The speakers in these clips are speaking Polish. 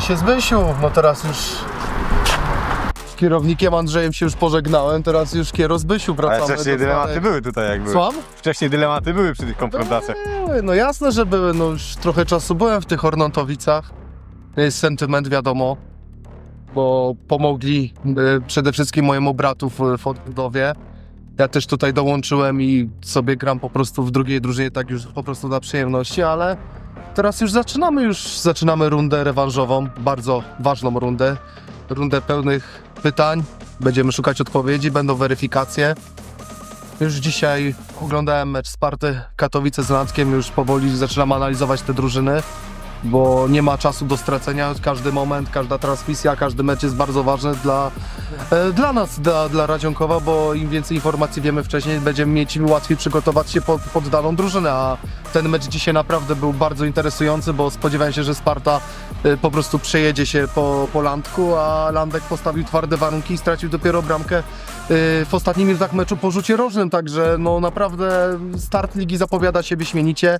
sensie Zbysiu, no teraz już z kierownikiem Andrzejem się już pożegnałem, teraz już kiero Zbysiu Ale wracamy wcześniej do dylematy były tutaj jakby. Słucham? Wcześniej dylematy były przy tych konfrontacjach. Były, no jasne, że były, no już trochę czasu byłem w tych Ornontowicach. Jest sentyment, wiadomo, bo pomogli y, przede wszystkim mojemu bratu w, w odbudowie. Ja też tutaj dołączyłem i sobie gram po prostu w drugiej drużynie, tak już po prostu dla przyjemności, ale teraz już zaczynamy, już zaczynamy rundę rewanżową, bardzo ważną rundę, rundę pełnych pytań. Będziemy szukać odpowiedzi, będą weryfikacje. Już dzisiaj oglądałem mecz Sparty Katowice z Lanckiem, już powoli zaczynam analizować te drużyny, bo nie ma czasu do stracenia. Każdy moment, każda transmisja, każdy mecz jest bardzo ważny dla, e, dla nas, dla, dla Radzionkowa, bo im więcej informacji wiemy wcześniej, będziemy mieć łatwiej przygotować się pod, pod daną drużynę, a ten mecz dzisiaj naprawdę był bardzo interesujący, bo spodziewałem się, że Sparta e, po prostu przejedzie się po, po Landku, a Landek postawił twarde warunki i stracił dopiero bramkę e, w ostatnich minutach meczu po rzucie rożnym, także no naprawdę start ligi zapowiada się wyśmienicie.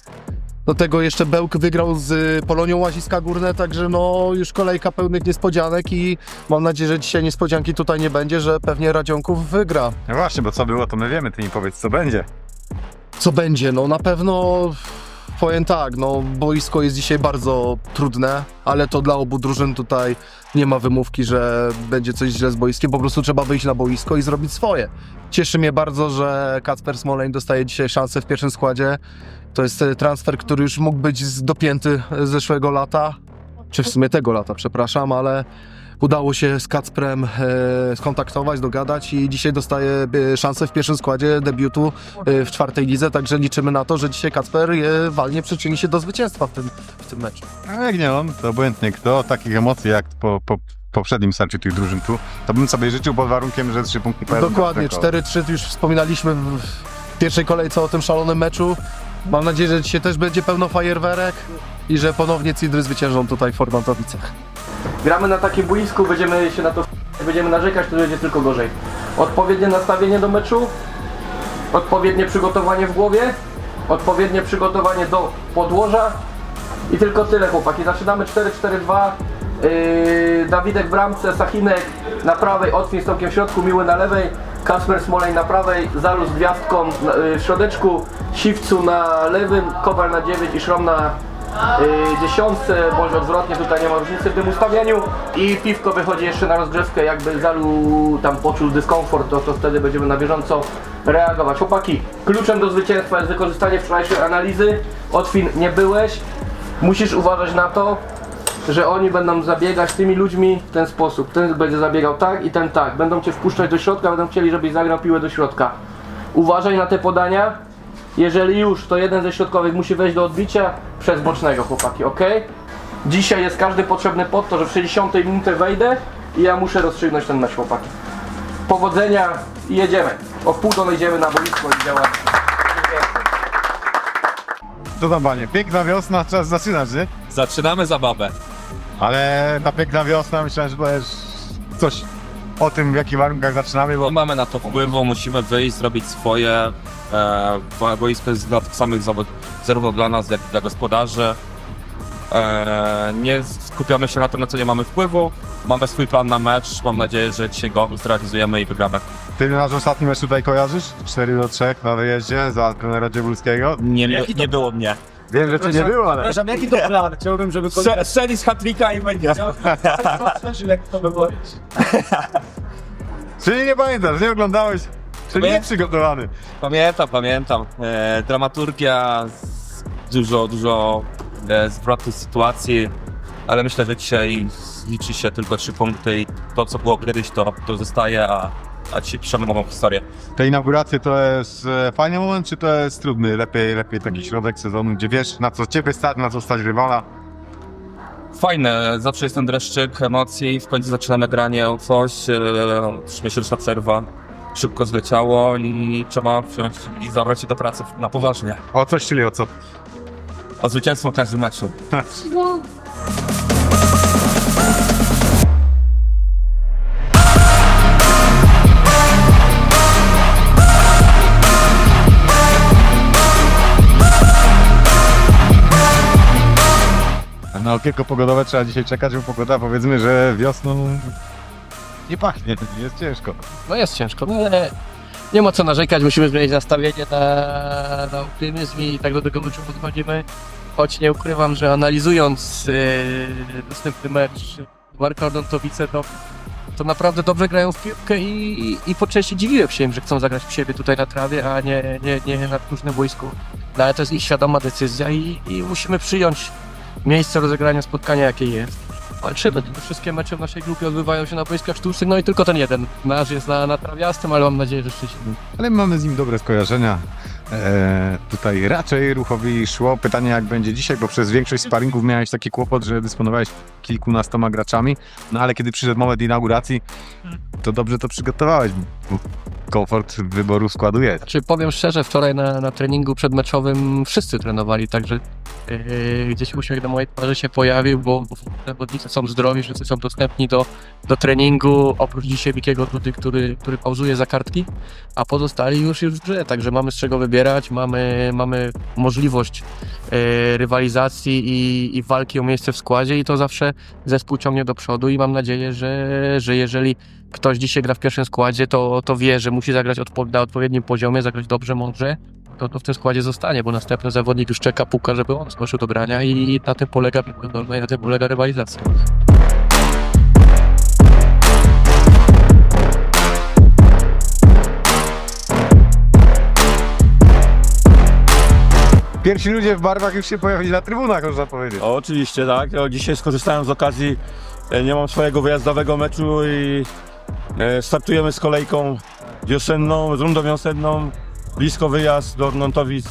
Do tego jeszcze Bełk wygrał z y, Polonią Łaziska Górne, także no już kolejka pełnych niespodzianek i mam nadzieję, że dzisiaj niespodzianki tutaj nie będzie, że pewnie Radzionków wygra. No właśnie, bo co było, to my wiemy, ty mi powiedz co będzie. Co będzie? No na pewno powiem tak, no boisko jest dzisiaj bardzo trudne, ale to dla obu drużyn tutaj nie ma wymówki, że będzie coś źle z boiskiem, po prostu trzeba wyjść na boisko i zrobić swoje. Cieszy mnie bardzo, że Kacper Smoleń dostaje dzisiaj szansę w pierwszym składzie. To jest e, transfer, który już mógł być dopięty z zeszłego lata, czy w sumie tego lata, przepraszam, ale udało się z Kacprem e, skontaktować, dogadać i dzisiaj dostaje e, szansę w pierwszym składzie debiutu e, w czwartej lidze, także liczymy na to, że dzisiaj Kacper e, walnie przyczyni się do zwycięstwa w tym, w tym meczu. A jak nie on, to obojętnie kto, takich emocji jak po, po poprzednim starciu tych drużyn tu, to bym sobie życzył pod warunkiem, że trzy punkty Dokładnie, do 4-3 już wspominaliśmy w pierwszej kolejce o tym szalonym meczu. Mam nadzieję, że dzisiaj też będzie pełno fajerwerek i że ponownie Cidry zwyciężą tutaj w Formatowicach. Gramy na takim boisku, będziemy się na to będziemy narzekać, to będzie tylko gorzej. Odpowiednie nastawienie do meczu, odpowiednie przygotowanie w głowie, odpowiednie przygotowanie do podłoża i tylko tyle chłopaki. Zaczynamy 4-4-2. Yy, Dawidek w bramce, Sachinek na prawej, Otwin z w środku, Miły na lewej, Kasper Smolej na prawej, Zalus Gwiazdką yy, w środeczku, Siwcu na lewym, Kowal na 9 i Szrom na yy, dziesiątce, bądź odwrotnie, tutaj nie ma różnicy w tym ustawieniu. I Piwko wychodzi jeszcze na rozgrzewkę, jakby Zalu tam poczuł dyskomfort, to, to wtedy będziemy na bieżąco reagować. Chłopaki, kluczem do zwycięstwa jest wykorzystanie wczorajszej analizy, Otwin nie byłeś, musisz uważać na to, że oni będą zabiegać tymi ludźmi w ten sposób. Ten będzie zabiegał tak i ten tak. Będą cię wpuszczać do środka, będą chcieli, żebyś zagrał piłę do środka. Uważaj na te podania. Jeżeli już, to jeden ze środkowych musi wejść do odbicia przez bocznego, chłopaki, ok? Dzisiaj jest każdy potrzebny pod to, że w 60 minucie wejdę i ja muszę rozstrzygnąć ten mecz, chłopaki. Powodzenia i jedziemy. O pół do idziemy na boisko i działamy. To tam panie, piękna wiosna, czas zaczynać, nie? Zaczynamy zabawę. Ale ta piękna wiosna, myślałem, że powiesz coś o tym, w jakich warunkach zaczynamy, bo Nie mamy na to wpływu, musimy wyjść, zrobić swoje. E, bo- boisko jest dla tych samych zawod, zarówno dla nas, jak i dla gospodarzy. E, nie skupiamy się na tym, na co nie mamy wpływu. Mamy swój plan na mecz. Mam nadzieję, że dzisiaj go zrealizujemy i wygramy. ty nasz ostatni mecz tutaj kojarzysz? 4 do 3 na wyjeździe za trenera Dziewulskiego. Nie, nie, nie było mnie. Wiem, że cię nie było, ale... Przepraszam, jaki to plan? Chciałbym, żeby kolega Strzeli z hat-tricka i będzie. jak to było. Czyli nie pamiętasz, nie oglądałeś? Czyli nie Nie. przygotowany. Pamiętam, pamiętam. E, dramaturgia, z- dużo, dużo e, zwrotnych sytuacji, ale myślę, że dzisiaj liczy się tylko trzy punkty i to, co było kiedyś, to, to zostaje, a, a dzisiaj piszemy nową historię. Te inauguracje to jest e, fajny moment, czy to jest trudny? Lepiej, lepiej taki środek sezonu, gdzie wiesz na co ciebie stać, na co stać rywala. Fajne, zawsze jest ten dreszczyk emocji, w końcu zaczynamy granie o coś, e, miesięczna przerwa, szybko zleciało i trzeba wziąć i zabrać się do pracy na poważnie. O coś, czyli o co? O zwycięstwo w każdym meczu. na okienko pogodowe trzeba dzisiaj czekać, bo pogoda powiedzmy, że wiosną nie pachnie, jest ciężko. No jest ciężko, no ale nie ma co narzekać, musimy zmienić nastawienie na, na optymizm i tak do tego meczu podchodzimy. Choć nie ukrywam, że analizując yy, następny mecz Marka Ordontowice, to, to naprawdę dobrze grają w piłkę i, i, i po części dziwiłem się im, że chcą zagrać w siebie tutaj na trawie, a nie, nie, nie na różnym boisku. No ale to jest ich świadoma decyzja i, i musimy przyjąć miejsce rozegrania spotkania, jakie jest. Walczymy. Wszystkie mecze w naszej grupie odbywają się na boiskach sztucznych, no i tylko ten jeden. Nasz jest na, na trawiastym, ale mam nadzieję, że szczęśliwy. Ale mamy z nim dobre skojarzenia. Eee, tutaj raczej ruchowi szło. Pytanie jak będzie dzisiaj, bo przez większość sparingów miałeś taki kłopot, że dysponowałeś kilkunastoma graczami, no ale kiedy przyszedł moment inauguracji, to dobrze to przygotowałeś. bo Komfort wyboru składu jest. Znaczy powiem szczerze, wczoraj na, na treningu przedmeczowym wszyscy trenowali, także yy, gdzieś uśmiech na mojej twarzy się pojawił, bo, zawodnicy są zdrowi, wszyscy są dostępni do, do treningu, oprócz dzisiaj Wikiego Dudy, który, który pauzuje za kartki, a pozostali już już w grze, także mamy z czego wybierać, mamy, mamy możliwość yy, rywalizacji i, i walki o miejsce w składzie i to zawsze zespół ciągnie do przodu i mam nadzieję, że, że jeżeli ktoś dzisiaj gra w pierwszym składzie, to, to wie, że musi zagrać odpo- na odpowiednim poziomie, zagrać dobrze, mądrze, to, to w tym składzie zostanie, bo następny zawodnik już czeka puka, żeby on skoczył do grania i na tym polega na tym polega rywalizacja. Pierwsi ludzie w barwach już się pojawili na trybunach, można powiedzieć. O, oczywiście, tak. O, dzisiaj skorzystałem z okazji, e, nie mam swojego wyjazdowego meczu i e, startujemy z kolejką wiosenną, z rundą wiosenną, blisko wyjazd do Ornontowic.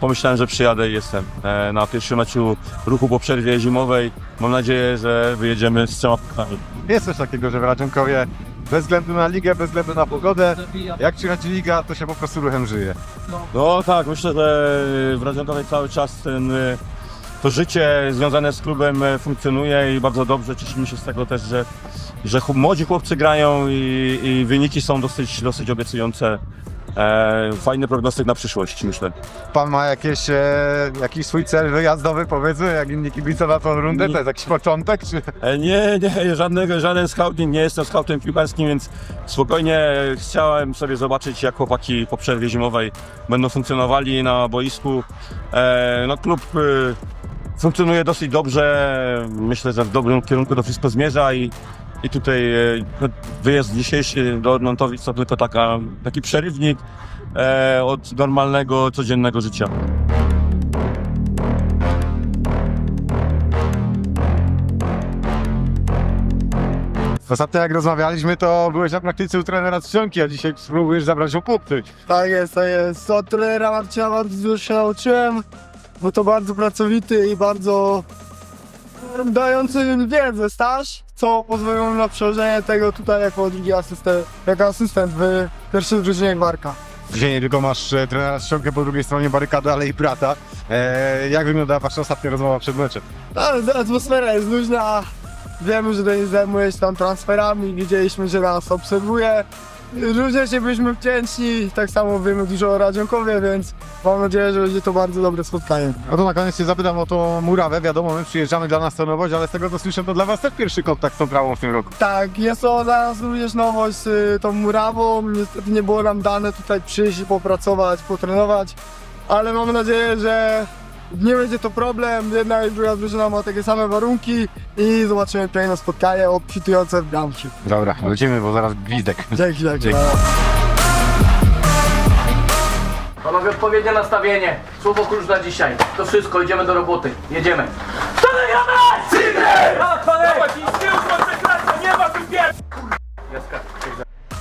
Pomyślałem, że przyjadę i jestem e, na pierwszym meczu ruchu po przerwie zimowej. Mam nadzieję, że wyjedziemy z trzema punktami. Jest coś takiego, że w Radzionkowie bez względu na ligę, bez względu na pogodę, jak przychodzi liga, to się po prostu ruchem żyje. No tak, myślę, że w Radzionkowej cały czas ten, e, to życie związane z klubem e, funkcjonuje i bardzo dobrze. Cieszymy się z tego też, że, że chłop- młodzi chłopcy grają i, i wyniki są dosyć, dosyć obiecujące. E, fajny prognostyk na przyszłość, myślę. Pan ma jakieś, e, jakiś swój cel wyjazdowy, powiedzmy, jak inni kibice na tą rundę? To jest jakiś początek, czy... E, nie, nie, żadnego, żaden scouting, nie jestem scoutem piłkarskim, więc spokojnie chciałem sobie zobaczyć, jak chłopaki po przerwie zimowej będą funkcjonowali na boisku. E, no klub e, funkcjonuje dosyć dobrze, myślę, że w dobrym kierunku to wszystko zmierza i, i tutaj e, no, wyjazd dzisiejszy do Ornontowic to tylko taka, taki przerywnik e, od normalnego, codziennego życia. Ostatnio jak rozmawialiśmy, to byłeś na praktyce u trenera Trzcionki, a dzisiaj spróbujesz zabrać mu punkty. Tak jest, tak jest. Od trenera Marcina bardzo dużo się nauczyłem, bo to bardzo pracowity i bardzo dający wiedzę staż, co pozwoliło mi na przełożenie tego tutaj jako drugi asystent, jako asystent w pierwszej drużynie Gwarka. Dzisiaj nie tylko masz e, trenera Trzcionkę po drugiej stronie barykady, ale i brata. E, jak wygląda wasza ostatnia rozmowa przed meczem? Ale atmosfera jest luźna, wiemy, że tutaj zajmuje się tam transferami, widzieliśmy, że nas obserwuje. Się byliśmy wdzięczni, tak samo wiemy dużo o Radzionkowie, więc mam nadzieję, że będzie to bardzo dobre spotkanie. No to na koniec się zapytam o tą murawę. Wiadomo, my przyjeżdżamy dla nas to nowość, ale z tego co słyszę, to dla was też pierwszy kontakt z tą trawą w tym roku. Tak, jest to dla nas również nowość z y, tą murawą. Niestety nie było nam dane tutaj przyjść popracować, potrenować, ale mamy nadzieję, że nie będzie to problem. Jedna i druga drużyna ma takie same warunki i zobaczymy piękne spotkanie obfitujące w bramki. Dobra, lecimy, bo zaraz gwizdek. Dzięki, dzięki. Dzięki. Panowie, odpowiednie nastawienie. Słowo klucz na dzisiaj. To wszystko, idziemy do roboty. Jedziemy.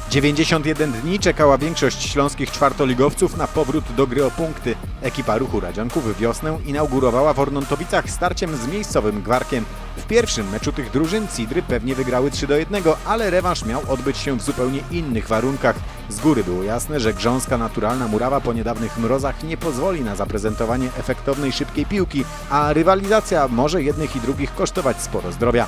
91 dni czekała większość śląskich czwartoligowców na powrót do gry o punkty. Ekipa Ruchu Radzianków wiosnę inaugurowała w Ornontowicach starciem z miejscowym Gwarkiem. W pierwszym meczu tych drużyn Cidry pewnie wygrały 3 do 1, ale rewanż miał odbyć się w zupełnie innych warunkach. Z góry było jasne, że grząska naturalna murawa po niedawnych mrozach nie pozwoli na zaprezentowanie efektownej szybkiej piłki, a rywalizacja może jednych i drugich kosztować sporo zdrowia.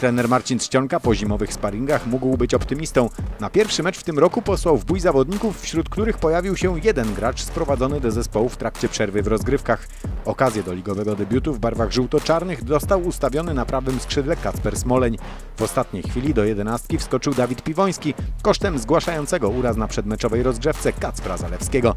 Trener Marcin Czcionka po zimowych sparingach mógł być optymistą. Na pierwszy mecz w tym roku posłał w bój zawodników, wśród których pojawił się jeden gracz sprowadzony do zespołu w trakcie przerwy w rozgrywkach. Okazję do ligowego debiutu w barwach żółto-czarnych dostał ustawiony na prawym skrzydle Kacper Smoleń. W ostatniej chwili do jedenastki wskoczył Dawid Piwoński kosztem zgłaszającego uraz na przedmeczowej rozgrzewce Kacpra Zalewskiego.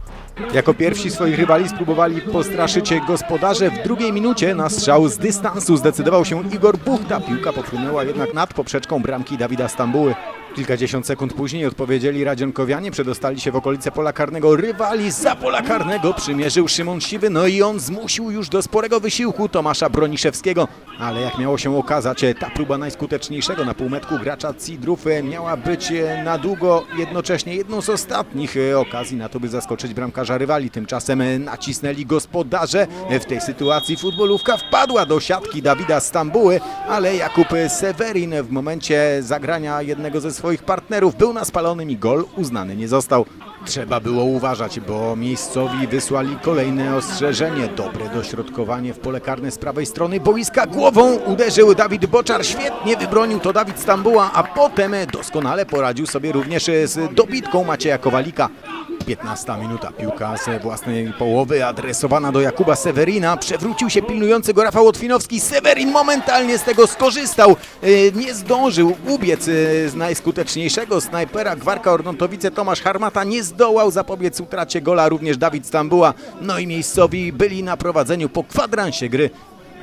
Jako pierwsi swoich rywali spróbowali postraszyć gospodarze. W drugiej minucie na strzał z dystansu zdecydował się Igor Buchta. Piłka popłynęła jednak nad poprzeczką bramki Dawida Stambuły. Kilkadziesiąt sekund później odpowiedzieli Radzionkowianie, przedostali się w okolice pola karnego. Rywali za pola karnego przymierzył Szymon Siwy, no i on zmusił już do sporego wysiłku Tomasza Broniszewskiego. Ale jak miało się okazać, ta próba najskuteczniejszego na półmetku gracza Cidrów miała być na długo jednocześnie jedną z ostatnich okazji na to, by zaskoczyć bramkarza rywali. Tymczasem nacisnęli gospodarze. W tej sytuacji futbolówka wpadła do siatki Dawida Stambuły, ale Jakub Sewerin w momencie zagrania jednego ze swoich partnerów był na spalonym i gol uznany nie został. Trzeba było uważać, bo miejscowi wysłali kolejne ostrzeżenie. Dobre dośrodkowanie w pole karne z prawej strony boiska. Głową uderzył Dawid Boczar. Świetnie wybronił to Dawid Stambuła, a potem doskonale poradził sobie również z dobitką Macieja Kowalika. 15 minuta. Piłka ze własnej połowy adresowana do Jakuba Sewerina. Przewrócił się pilnujący go Rafał Otwinowski. Sewerin momentalnie z tego skorzystał. E, Nie zdążył ubiec e, z najskuteczniejszego snajpera Gwarka Ornontowice Tomasz Harmata. Nie zdołał zapobiec utracie gola również Dawid Stambuła. No i miejscowi byli na prowadzeniu po kwadransie gry.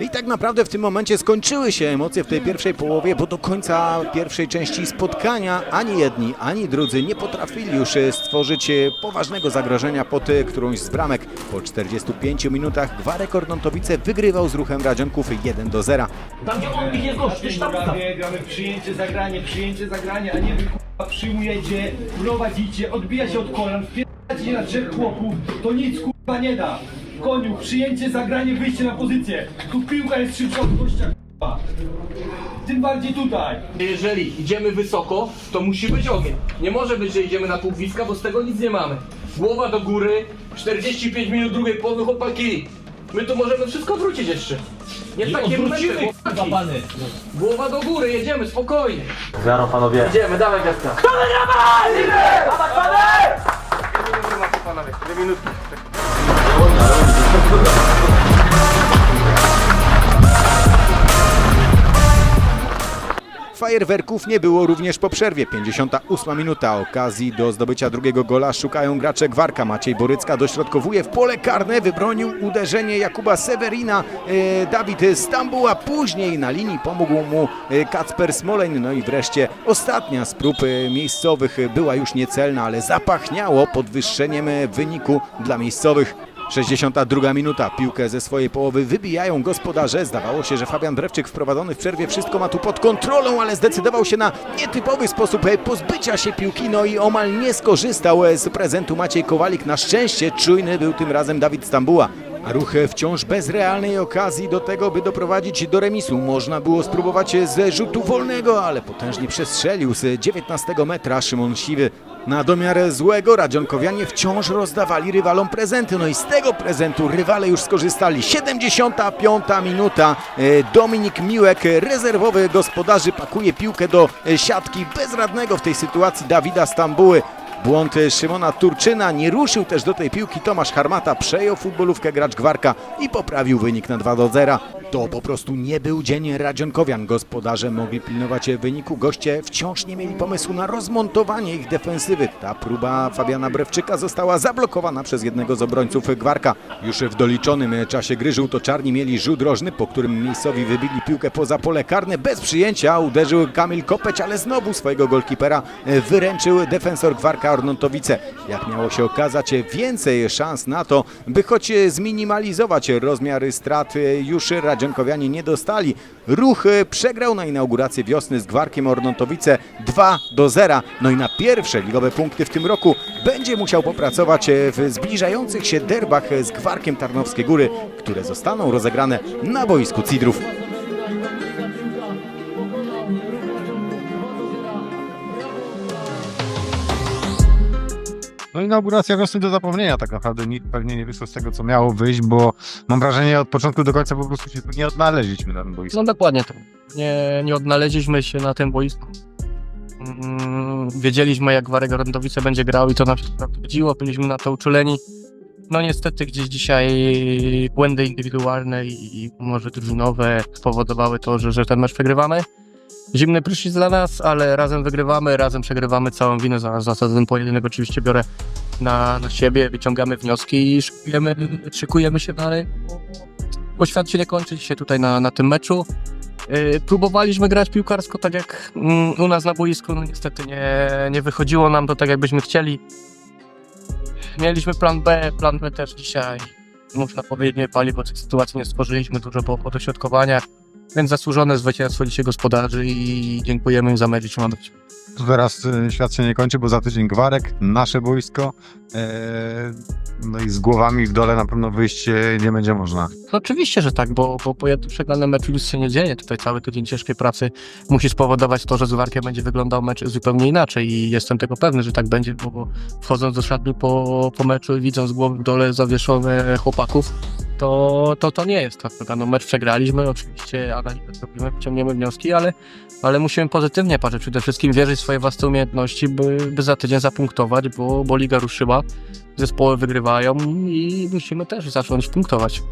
I tak naprawdę w tym momencie skończyły się emocje w tej pierwszej połowie, bo do końca pierwszej części spotkania ani jedni, ani drudzy nie potrafili już e, stworzyć e, poważnego zagrożenia pod e, którąś z bramek. Po 45 minutach Gwarek Ornontowice wygrywał z ruchem Radzionków 1 do 0. Tam gdzie on ich jest gość, gdzieś tam gramy, gramy przyjęcie, zagranie, przyjęcie, zagranie, a nie wy k***a, przyjmujecie, prowadzicie, odbija się od kolan, wpieracie na trzech chłopów, to nic k***a nie da. Koniu, przyjęcie, zagranie, wyjście na pozycję. Tu piłka jest szybsza od gościa k***a. Tym bardziej tutaj. Jeżeli idziemy wysoko, to musi być ogień. Nie może być, że idziemy na półgwiska, bo z tego nic nie mamy. Głowa do góry, 45 minut drugiej połowy, chłopaki. My tu możemy wszystko wrócić jeszcze. Nie takie momenty, chłopaki. Głowa do góry, jedziemy, spokojnie. Zero panowie. Idziemy, dawaj. Kto wygrywa? Dawaj, panowie! panowie, dwie minutki. Fajerwerków nie było również po przerwie. 58 minuta okazji do zdobycia drugiego gola szukają gracze Gwarka. Maciej Borycka dośrodkowuje w pole karne, wybronił uderzenie Jakuba Sewerina. E, Dawid Stambuła później na linii pomógł mu e, Kacper Smoleń. No i wreszcie ostatnia z prób e, miejscowych była już niecelna, ale zapachniało podwyższeniem wyniku dla miejscowych. 62 minuta. Piłkę ze swojej połowy wybijają gospodarze. Zdawało się, że Fabian Drewczyk wprowadzony w przerwie wszystko ma tu pod kontrolą, ale zdecydował się na nietypowy sposób e, pozbycia się piłki, no i omal nie skorzystał e, z prezentu Maciej Kowalik. Na szczęście czujny był tym razem Dawid Stambuła. A ruch wciąż bez realnej okazji do tego, by doprowadzić do remisu. Można było spróbować z rzutu wolnego, ale potężnie przestrzelił z 19 metra Szymon Siwy. Na domiar złego Radzionkowianie wciąż rozdawali rywalom prezenty. No i z tego prezentu rywale już skorzystali. 75 minuta. E, Dominik Miłek, rezerwowy gospodarzy, pakuje piłkę do e, siatki bezradnego w tej sytuacji Dawida Stambuły. Błąd e, Szymona Turczyna nie ruszył też do tej piłki. Tomasz Harmata przejął futbolówkę gracz Gwarka i poprawił wynik na 2 do 0. To po prostu nie był dzień Radzionkowian. Gospodarze mogli pilnować wyniku. Goście wciąż nie mieli pomysłu na rozmontowanie ich defensywy. Ta próba Fabiana Brewczyka została zablokowana przez jednego z obrońców Gwarka. Już w doliczonym czasie gry żółto-czarni mieli rzut rożny, po którym miejscowi wybili piłkę poza pole karne. Bez przyjęcia uderzył Kamil Kopeć, ale znowu swojego golkipera wyręczył defensor Gwarka Ornontowice. Jak miało się okazać, więcej szans na to, by choć zminimalizować rozmiary strat już Radzionkowianie nie dostali. Ruch przegrał na inaugurację wiosny z Gwarkiem Ornontowice 2 do 0. No i na pierwsze ligowe punkty w tym roku będzie musiał popracować w zbliżających się derbach z Gwarkiem Tarnowskie Góry, które zostaną rozegrane na boisku Cidrów. Inauguracja wiosny do zapomnienia tak naprawdę nic pewnie nie wyszło z tego, co miało wyjść, bo mam wrażenie od początku do końca po prostu się nie odnaleźliśmy na tym boisku. No dokładnie to. Nie, nie odnaleźliśmy się na tym boisku. Mm, Wiedzieliśmy jak Warek Orędowice będzie grał i to nam się sprawdziło, byliśmy na to uczuleni. No niestety gdzieś dzisiaj błędy indywidualne i może drużynowe spowodowały to, że, że ten mecz przegrywamy. Zimny prysznic dla nas, ale razem wygrywamy, razem przegrywamy całą winę za, za ten pojedynek. Oczywiście biorę na, na siebie, wyciągamy wnioski i szykujemy, szykujemy się dalej. Bo świat się nie kończy się tutaj na, na tym meczu. Yy, próbowaliśmy grać piłkarsko tak jak mm, u nas na boisku, no niestety nie, nie wychodziło nam to tak jakbyśmy chcieli. Mieliśmy plan B, plan B też dzisiaj. Można powiedzieć, nie pali, bo tej sytuacji nie stworzyliśmy, dużo było po dośrodkowaniach. Więc zasłużone zwycięstwo dzisiaj gospodarzy i dziękujemy im za mecz. Tu teraz e, świat się nie kończy, bo za tydzień gwarek, nasze boisko. E, no i z głowami w dole na pewno wyjść e, nie będzie można. No oczywiście, że tak, bo, bo po jednym przegranym meczu nic się nie dzieje. Tutaj cały tydzień ciężkiej pracy musi spowodować to, że z Warkiem będzie wyglądał mecz zupełnie inaczej i jestem tego pewny, że tak będzie, bo, bo wchodząc do szatni po, po meczu i widząc głowy w dole zawieszone chłopaków, to, to, to nie jest tak. prawda? No, mecz przegraliśmy, oczywiście analizę zrobimy, wyciągniemy wnioski, ale, ale musimy pozytywnie patrzeć, przede wszystkim wierzyć w swoje własne umiejętności, by, by za tydzień zapunktować, bo, bo liga ruszyła, zespoły wygrywają i musimy też zacząć punktować.